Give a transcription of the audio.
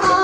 아,